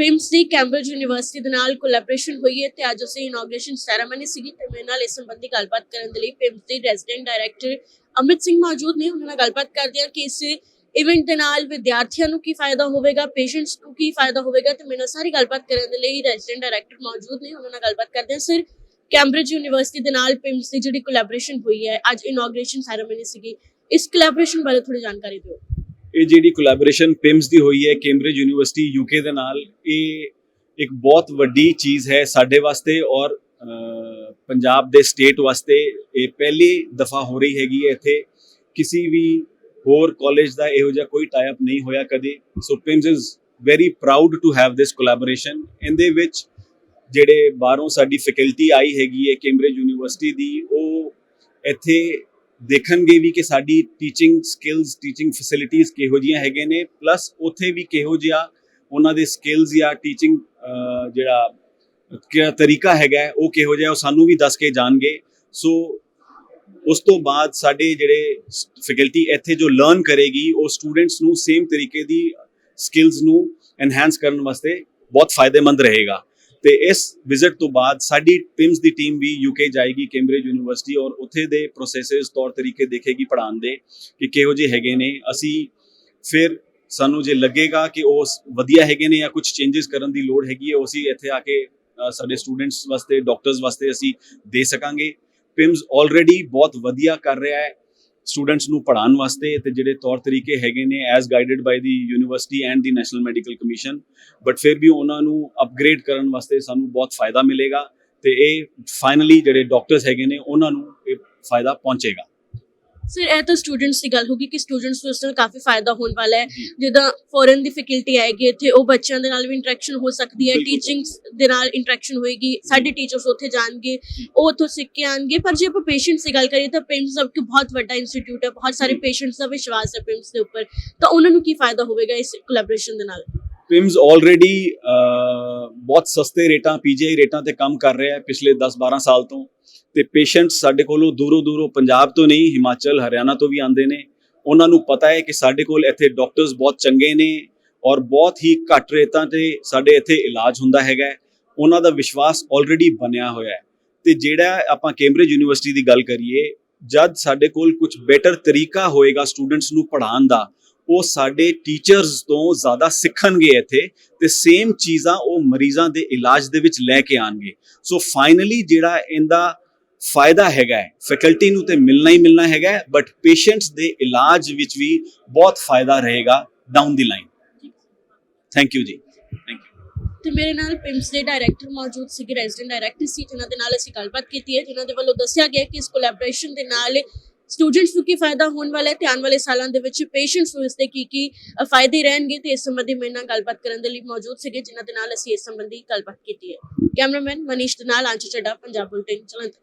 ਪਿੰਮਸ ਦੀ Cambridge university ਦੇ ਨਾਲ collaboration ਹੋਈ ਹੈ ਤੇ ਅੱਜ ਉਸੇ ਇਨੋਗ੍ਰੇਸ਼ਨ ਸੈਰੇਮਨੀ ਸੀਗੀ ਤੇ ਮੇਰੇ ਨਾਲ ਇਸ ਸੰਬੰਧੀ ਗੱਲਬਾਤ ਕਰਨ ਦੇ ਲਈ ਪਿੰਮਸ ਦੇ ਰੈਜ਼ੀਡੈਂਟ ਡਾਇਰੈਕਟਰ ਅਮਿਤ ਸਿੰਘ ਮੌਜੂਦ ਨੇ। ਉਹਨਾਂ ਨਾਲ ਗੱਲਬਾਤ ਕਰਦੇ ਹਾਂ ਕਿ ਇਸ ਇਵੈਂਟ ਦੇ ਨਾਲ ਵਿਦਿਆਰਥੀਆਂ ਨੂੰ ਕੀ ਫਾਇਦਾ ਹੋਵੇਗਾ ਪੇਸ਼ੈਂਟਸ ਨੂੰ ਕੀ ਫਾਇਦਾ ਹੋਵੇਗਾ ਤੇ ਮੇਰੇ ਨਾਲ ਸਾਰੀ ਗੱਲਬਾਤ ਕਰਨ ਦੇ ਲਈ ਰੈਜ਼ੀਡੈਂਟ ਡਾਇਰੈਕਟਰ ਮੌਜੂਦ ਨੇ। ਉਹਨਾਂ ਨਾਲ ਗੱਲਬਾਤ ਕਰਦੇ ਹਾਂ। ਸਰ ਕੈਂਬਰਿਜ ਯੂਨੀਵਰਸਿਟੀ ਦੇ ਨਾਲ ਪਿਮਸ ਦੀ ਜਿਹੜੀ ਕੋਲੈਬੋਰੇਸ਼ਨ ਹੋਈ ਹੈ, ਅੱਜ ਇਨੋਗ੍ਰੇਸ਼ਨ ਸੈਰੇਮਨੀ ਸੀਗੀ। ਇਸ ਕੋਲੈਬੋਰੇਸ਼ਨ ਬਾਰੇ ਥੋੜੀ ਜਾਣਕਾਰੀ ਦਿਓ। ਇਹ ਜਿਹੜੀ ਕੋਲੈਬੋਰੇਸ਼ਨ ਪਿਮਸ ਦੀ ਹੋਈ ਹੈ ਕੈਂਬਰਿਜ ਯੂਨੀਵਰਸਿਟੀ ਯੂਕੇ ਦੇ ਨਾਲ, ਇਹ ਇੱਕ ਬਹੁਤ ਵੱਡੀ ਚੀਜ਼ ਹੈ ਸਾਡੇ ਵਾਸਤੇ ਔਰ ਪੰਜਾਬ ਦੇ ਸਟੇਟ ਵਾਸਤੇ ਇਹ ਪਹਿਲੀ ਦਫਾ ਹੋ ਰਹੀ ਹੈਗੀ ਹੈ ਇੱਥੇ। ਕਿਸੇ ਵੀ ਹੋਰ ਕਾਲਜ ਦਾ ਇਹੋ ਜਿਹਾ ਕੋਈ ਟਾਈ ਅਪ ਨਹੀਂ ਹੋਇਆ ਕਦੇ। So PIMS is very proud to have this collaboration ਇਹਦੇ ਵਿੱਚ ਜਿਹੜੇ ਬਾਹਰੋਂ ਸਾਡੀ ਫੈਕਲਟੀ ਆਈ ਹੈਗੀ ਹੈ ਕੈਂਬਰਿਜ ਯੂਨੀਵਰਸਿਟੀ ਦੀ, ਉਹ ਇੱਥੇ ਦੇਖਣਗੇ ਵੀ ਕਿ ਸਾਡੀ ਟੀਚਿੰਗ ਸਕਿੱਲਸ ਟੀਚਿੰਗ ਫੈਸਿਲਿਟੀਆਂ ਕਿਹੋ ਜੀਆਂ ਹੈਗੇ ਨੇ ਪਲੱਸ ਉੱਥੇ ਵੀ ਕਿਹੋ ਜਿਹਾ ਉਹਨਾਂ ਦੇ ਸਕਿੱਲਸ ਜਾਂ ਟੀਚਿੰਗ ਜਿਹੜਾ ਕਿਹੜਾ ਤਰੀਕਾ ਹੈਗਾ, ਉਹ ਕਿਹੋ ਜਿਹਾ ਉਹ ਸਾਨੂੰ ਵੀ ਦੱਸ ਕੇ ਜਾਣਗੇ। ਸੋ ਉਸ ਤੋਂ ਬਾਅਦ ਸਾਡੇ ਜਿਹੜੇ ਫੈਕਲਟੀ ਇੱਥੇ ਜੋ ਲਰਨ ਕਰੇਗੀ, ਉਹ ਸਟੂਡੈਂਟਸ ਨੂੰ ਸੇਮ ਤਰੀਕੇ ਦੀ ਸਕਿੱਲਸ ਨੂੰ ਐਨਹਾਂਸ ਕਰਨ ਵਾਸਤੇ ਬਹੁਤ ਫਾਇਦੇਮੰਦ ਰਹੇਗਾ। ਤੇ ਇਸ ਵਿਜ਼ਿਟ ਤੋਂ ਬਾਅਦ ਸਾਡੀ ਟੀਮਸ ਦੀ ਟੀਮ ਵੀ ਯੂਕੇ ਜਾਏਗੀ ਕੈਂਬਰਿਜ ਯੂਨੀਵਰਸਿਟੀ ਔਰ ਉੱਥੇ ਦੇ ਪ੍ਰੋਸੈਸਸ ਤੌਰ ਤਰੀਕੇ ਦੇਖੇਗੀ ਪੜ੍ਹਾਉਣ ਦੇ ਕਿ ਕਿਹੋ ਜਿਹੇ ਹੈਗੇ ਨੇ। ਅਸੀਂ ਫਿਰ ਸਾਨੂੰ ਜੇ ਲੱਗੇਗਾ ਕਿ ਉਹ ਵਧੀਆ ਹੈਗੇ ਨੇ ਜਾਂ ਕੁਝ ਚੇਂਜਸ ਕਰਨ ਦੀ ਲੋੜ ਹੈਗੀ ਹੈ, ਉਹ ਅਸੀਂ ਇੱਥੇ ਆ ਕੇ ਸਾਡੇ ਸਟੂਡੈਂਟਸ ਵਾਸਤੇ ਡਾਕਟਰਸ ਵਾਸਤੇ ਅਸੀਂ ਦੇ ਸਕਾਂਗੇ। ਪਿਮਸ ਆਲਰੇਡੀ ਬਹੁਤ ਵਧੀਆ ਕਰ ਰਿਹਾ ਹੈ। ਸਟੂਡੈਂਟਸ ਨੂੰ ਪੜ੍ਹਾਉਣ ਵਾਸਤੇ ਤੇ ਜਿਹੜੇ ਤੌਰ ਤਰੀਕੇ ਹੈਗੇ ਨੇ as guided by the university and the national medical commission but ਫਿਰ ਵੀ ਉਹਨਾਂ ਨੂੰ ਅਪਗ੍ਰੇਡ ਕਰਨ ਵਾਸਤੇ ਸਾਨੂੰ ਬਹੁਤ ਫਾਇਦਾ ਮਿਲੇਗਾ ਤੇ ਇਹ ਫਾਈਨਲੀ ਜਿਹੜੇ ਡਾਕਟਰਸ ਹੈਗੇ ਨੇ ਉਹਨਾਂ ਨੂੰ ਇਹ ਫਾਇਦਾ ਪਹੁੰਚੇਗਾ। ਸਰ ਇਹ ਤਾਂ ਸਟੂਡੈਂਟਸ ਦੀ ਗੱਲ ਹੋਗੀ ਕਿ ਸਟੂਡੈਂਟਸ ਨੂੰ ਇਸ ਨਾਲ ਕਾਫੀ ਫਾਇਦਾ ਹੋਣ ਵਾਲਾ ਹੈ। ਜਿੱਦਾਂ ਫੋਰਨ ਦੀ ਫੈਕਲਟੀ ਆਏਗੀ ਇੱਥੇ ਉਹ ਬੱਚਿਆਂ ਦੇ ਨਾਲ ਵੀ ਇੰਟਰੈਕਸ਼ਨ ਹੋ ਸਕਦੀ ਹੈ। ਬਿਲਕੁਲ। ਟੀਚਿੰਗ ਦੇ ਨਾਲ ਇੰਟਰੈਕਸ਼ਨ ਹੋਏਗੀ। ਸਾਡੇ ਟੀਚਰਸ ਉੱਥੇ ਜਾਣਗੇ ਉਹ ਉੱਥੋਂ ਸਿੱਖ ਕੇ ਆਣਗੇ। ਪਰ ਜੇ ਆਪਾਂ ਪੇਸ਼ੈਂਟਸ ਦੀ ਗੱਲ ਕਰੀਏ ਤਾਂ ਪਿੰਮਸ ਸਭ ਕਿ ਬਹੁਤ ਵੱਡਾ ਇੰਸਟੀਚਿਊਟ ਹੈ। ਬਹੁਤ ਸਾਰੇ। ਪੇਸ਼ੈਂਟਸ ਦਾ ਵਿਸ਼ਵਾਸ ਹੈ ਪਿੰਮਸ ਦੇ ਉੱਪਰ। ਤਾਂ ਉਹਨਾਂ ਨੂੰ ਕੀ ਫਾਇਦਾ ਹੋਵੇਗਾ ਇਸ ਕੋਲੈਬੋਰੇਸ਼ਨ ਦੇ ਨਾਲ? ਪਿਮਸ ਆਲਰੇਡੀ ਬਹੁਤ ਸਸਤੇ ਰੇਟਾਂ ਪੀਜੀਆਈ ਰੇਟਾਂ ਤੇ ਕੰਮ ਕਰ ਰਿਹਾ ਹੈ ਪਿਛਲੇ 10-12 ਸਾਲ ਤੋਂ। ਤੇ ਪੇਸ਼ੈਂਟਸ ਸਾਡੇ ਕੋਲੋਂ ਦੂਰੋਂ ਦੂਰੋਂ ਪੰਜਾਬ ਤੋਂ ਨਹੀਂ, ਹਿਮਾਚਲ, ਹਰਿਆਣਾ ਤੋਂ ਵੀ ਆਉਂਦੇ ਨੇ। ਉਹਨਾਂ ਨੂੰ ਪਤਾ ਹੈ ਕਿ ਸਾਡੇ ਕੋਲ ਇੱਥੇ ਡਾਕਟਰਸ ਬਹੁਤ ਚੰਗੇ ਨੇ ਔਰ ਬਹੁਤ ਹੀ ਘੱਟ ਰੇਟਾਂ ਤੇ ਸਾਡੇ ਇੱਥੇ ਇਲਾਜ ਹੁੰਦਾ ਹੈਗਾ ਉਹਨਾਂ ਦਾ ਵਿਸ਼ਵਾਸ ਆਲਰੇਡੀ ਬਣਿਆ ਹੋਇਆ ਹੈ। ਤੇ ਜਿਹੜਾ ਆਪਾਂ ਕੈਂਬਰਿਜ ਯੂਨੀਵਰਸਿਟੀ ਦੀ ਗੱਲ ਕਰੀਏ, ਜਦ ਸਾਡੇ ਕੋਲ ਕੁਝ ਬੈਟਰ ਤਰੀਕਾ ਹੋਏਗਾ ਸਟੂਡੈਂਟਸ ਨੂੰ ਪੜ੍ਹਾਉਣ ਦਾ, ਉਹ ਸਾਡੇ ਟੀਚਰਸ ਤੋਂ ਜ਼ਿਆਦਾ ਸਿੱਖਣਗੇ ਇੱਥੇ ਤੇ ਸੇਮ ਚੀਜ਼ਾਂ ਉਹ ਮਰੀਜ਼ਾਂ ਦੇ ਇਲਾਜ ਦੇ ਵਿੱਚ ਲੈ ਕੇ ਆਣਗੇ ਸੋ ਫਾਈਨਲੀ ਜਿਹੜਾ ਇਹਦਾ ਫਾਇਦਾ ਹੈਗਾ ਫੈਕਲਟੀ ਨੂੰ ਤੇ ਮਿਲਣਾ ਹੀ ਮਿਲਣਾ ਹੈਗਾ ਬਟ ਪੇਸ਼ੈਂਟਸ ਦੇ ਇਲਾਜ ਵਿੱਚ ਵੀ ਬਹੁਤ ਫਾਇਦਾ ਰਹੇਗਾ down the line thank you ਜੀ। ਥੈਂਕ ਯੂ ਤੇ ਮੇਰੇ ਨਾਲ ਪਿੰਮਸ ਦੇ ਡਾਇਰੈਕਟਰ ਮੌਜੂਦ ਸੀਗੇ ਰੈਜ਼ੀਡੈਂਟ ਡਾਇਰੈਕਟਰ ਸੀ, ਜਿਨ੍ਹਾਂ ਦੇ ਨਾਲ ਅਸੀਂ ਗੱਲਬਾਤ ਕੀਤੀ ਹੈ, ਜਿਨ੍ਹਾਂ ਦੇ ਵੱਲੋਂ ਦੱਸਿਆ ਗਿਆ ਕਿ ਇਸ ਕੋਲੈਬੋਰੇਸ਼ਨ ਦੇ ਨਾਲ ਸਟੂਡੈਂਟਸ ਨੂੰ ਕੀ ਫਾਇਦਾ ਹੋਣ ਵਾਲਾ ਹੈ ਤੇ ਆਉਣ ਵਾਲੇ ਸਾਲਾਂ ਦੇ ਵਿੱਚ ਪੇਸ਼ੈਂਟਸ ਨੂੰ ਇਸ ਦੇ ਕੀ ਕੀ ਫਾਇਦੇ ਰਹਿਣਗੇ ਤੇ ਇਸ ਸੰਬੰਧੀ ਮੇਰੇ ਨਾਲ ਗੱਲਬਾਤ ਕਰਨ ਦੇ ਲਈ ਮੌਜੂਦ ਸੀਗੇ, ਜਿਨ੍ਹਾਂ ਦੇ ਨਾਲ ਅਸੀਂ ਇਸ ਸੰਬੰਧੀ ਗੱਲਬਾਤ ਕੀਤੀ ਹੈ। ਕੈਮਰਾਮੈਨ ਮਨੀਸ਼ ਦੇ ਨਾਲ ਅੰਸ਼ ਚੱਡਾ, ਪੰਜਾਬ ਬੁਲਟਨ, ਜਲੰਧਰ।